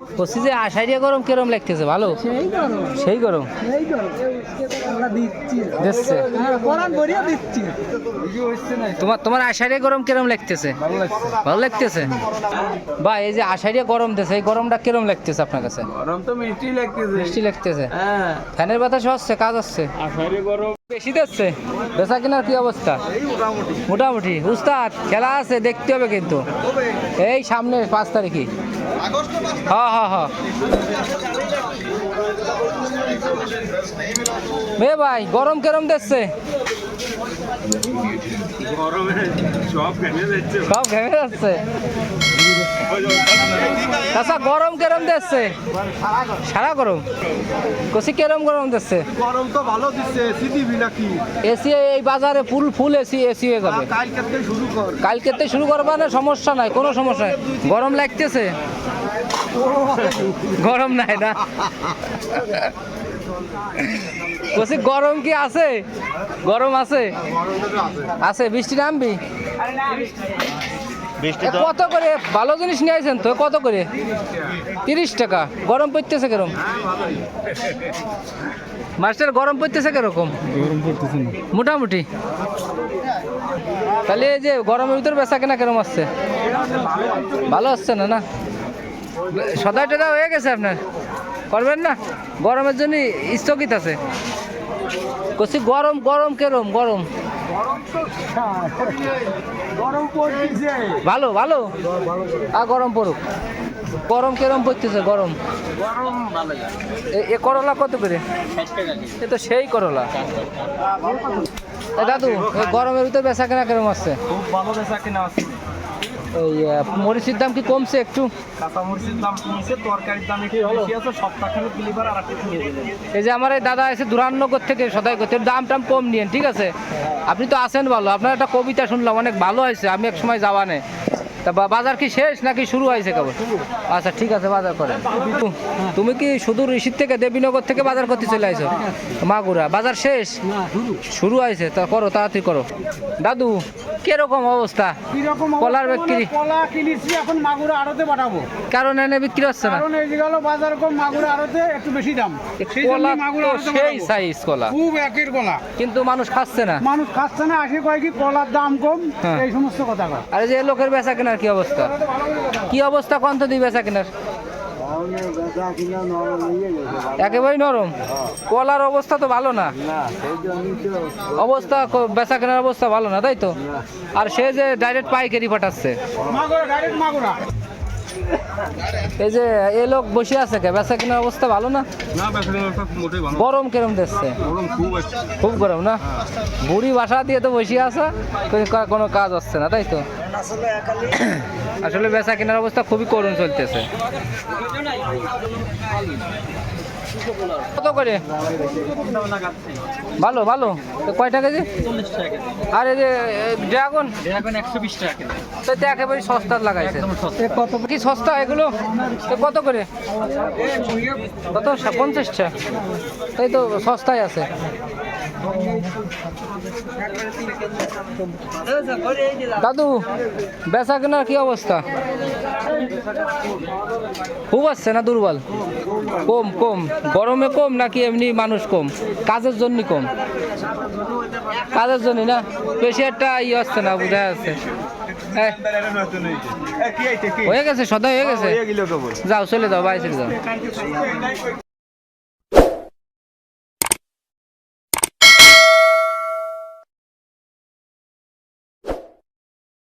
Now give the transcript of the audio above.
বলছি যে আষাঢ়িয়া গরম কিরম লাগতেছে? ভালো? সেই গরম। দিচ্ছি। হ্যাঁ তোমার তোমার আষাঢ়িয়া গরম কিরম লাগতেছে? ভালো লাগতেছে? বা এই যে আষাঢ়িয়া গরম দিছে এই গরমটা কিরম লাগতেছে আপনার কাছে? গরম তো মিষ্টি লাগতেছে। মিষ্টি লাগতেছে? হ্যাঁ। ফ্যানের বাতাস হচ্ছে কাজ হচ্ছে আষাঢ়ি গরম। বেশি দিচ্ছে? বেচা কেনার কি অবস্থা? মোটামুটি। উস্তাদ খেলা আছে দেখতে হবে কিন্তু। এই সামনে পাঁচ তারিখে হ্যাঁ হ্যাঁ হ্যাঁ। বে ভাই গরম কেরম দেখছে গরমে সব ফেলে যাচ্ছে। সব ঘেমে যাচ্ছে। আচ্ছা গরম কেরম দিচ্ছে? সারা গরম? কষি কেরম গরম দিচ্ছে? গরম তো ভালো দিচ্ছে এসি দিবি নাকি? এসি এই বাজারে ফুল ফুল এসি এসি হয়ে যাবে। কালকে থেকে শুরু কর। কালকে শুরু করবা না সমস্যা নাই কোনো সমস্যা নাই। গরম লাগতেছে? গরম নাই না? বলছি গরম কি আছে? গরম আছে? আছে বৃষ্টি নামবি? কত করে? ভালো জিনিস নিয়ে আসেন তো কত করে? তিরিশ টাকা গরম পড়তেছে কীরকম? মাস্টার গরম পড়তেছে কীরকম? গরম পড়তেছে না। মোটামুটি। তাহলে এই যে গরমের ভিতর বেচা কেনা কেরম আসছে? ভালো আসছে না না? সদাই টদা হয়ে গেছে আপনার? করবেন না? গরমের জন্য স্থগিত আছে। কছি গরম গরম কেরম, গরম। ভালো ভালো। আর গরম পড়ুক। গরম কেরম পড়তেছে, গরম। এ- করলা কত করে? এ তো সেই করলা। দাদু গরমের ভিতর বেচা কেনা কেরম আসছে? খুব ভালো বেচা কিনা আছে মরিচের দাম কি কমছে একটু? কাঁচা মরিচের দাম কমছে তরকারির দাম একটু বেশি আছে ডেলিভার আর একটু নিয়ে দিলেন। এই যে আমার এই দাদা এসে দুরানগর থেকে সদাই করতে দাম টাম কম নিয়েন ঠিক আছে? আপনি তো আছেন ভালো আপনার একটা কবিতা শুনলাম অনেক ভালো হয়েছে আমি এক সময় যাওয়া নেই। তা বাজার কি শেষ নাকি শুরু হয়েছে কেবল? আচ্ছা ঠিক আছে বাজার করেন। তুমি কি শুধু ঋষির থেকে দেবীনগর থেকে বাজার করতে চলে আসো মাগুরা। বাজার শেষ? শুরু। হয়েছে। তা করো তাড়াতাড়ি করো। দাদু কীরকম অবস্থা? কলার বিক্রি? কলা কিনেছি এখন মাগুরা আড়তে পাঠাবো। কারণ এনে বিক্রি হচ্ছে না? কারণ এই গেল বাজার কম মাগুরা আড়তে একটু বেশি দাম। কলা মাগুরা সেই সাইজ কলা। খুব একের কলা। কিন্তু মানুষ খাচ্ছে না। মানুষ খাচ্ছে না আসে কয় কি কলার দাম কম হ্যাঁ। এই সমস্ত কথা আর যে লোকের বেচা কেনার কি অবস্থা? কি অবস্থা কন্ত দিই বেচা কেনার একেবারেই নরম। কলার অবস্থা তো ভালো না। অবস্থা বেচা কেনার অবস্থা ভালো না, তাই তো? আর সে যে ডাইরেক্ট পাইকারি পাঠাচ্ছে। এই যে এ লোক বসে আছে কে? বেচা কেনার অবস্থা ভালো না? গরম কেরম দিচ্ছে? খুব গরম না? বুড়ি বাসা দিয়ে তো বসে আছে কোনো কোনো কাজ হচ্ছে না তাই তো? আসলে বেচা কেনার অবস্থা খুবই করুণ চলতেছে। কত করে? ভালো ভালো। তো কয়টা কেজি আর এই যে ড্রাগন? একশো বিশ টাকা তো একেবারে সস্তা লাগাইছে। কত কি সস্তা এগুলো? কত করে? কত? পঞ্চাশটা তাই তো সস্তায় আছে। দাদু, বেচা কেনার কি অবস্থা? খুব আসছে না দুর্বল? কম কম। গরমে কম নাকি এমনি মানুষ কম? কাজের জন্য কম। কাজের জন্য না? বেশি একটা ইয়ে আসছে না বুঝা যাচ্ছে হ্যাঁ হয়ে গেছে সদাই হয়ে গেছে। যাও চলে যাও বাড়ি চলে যাও।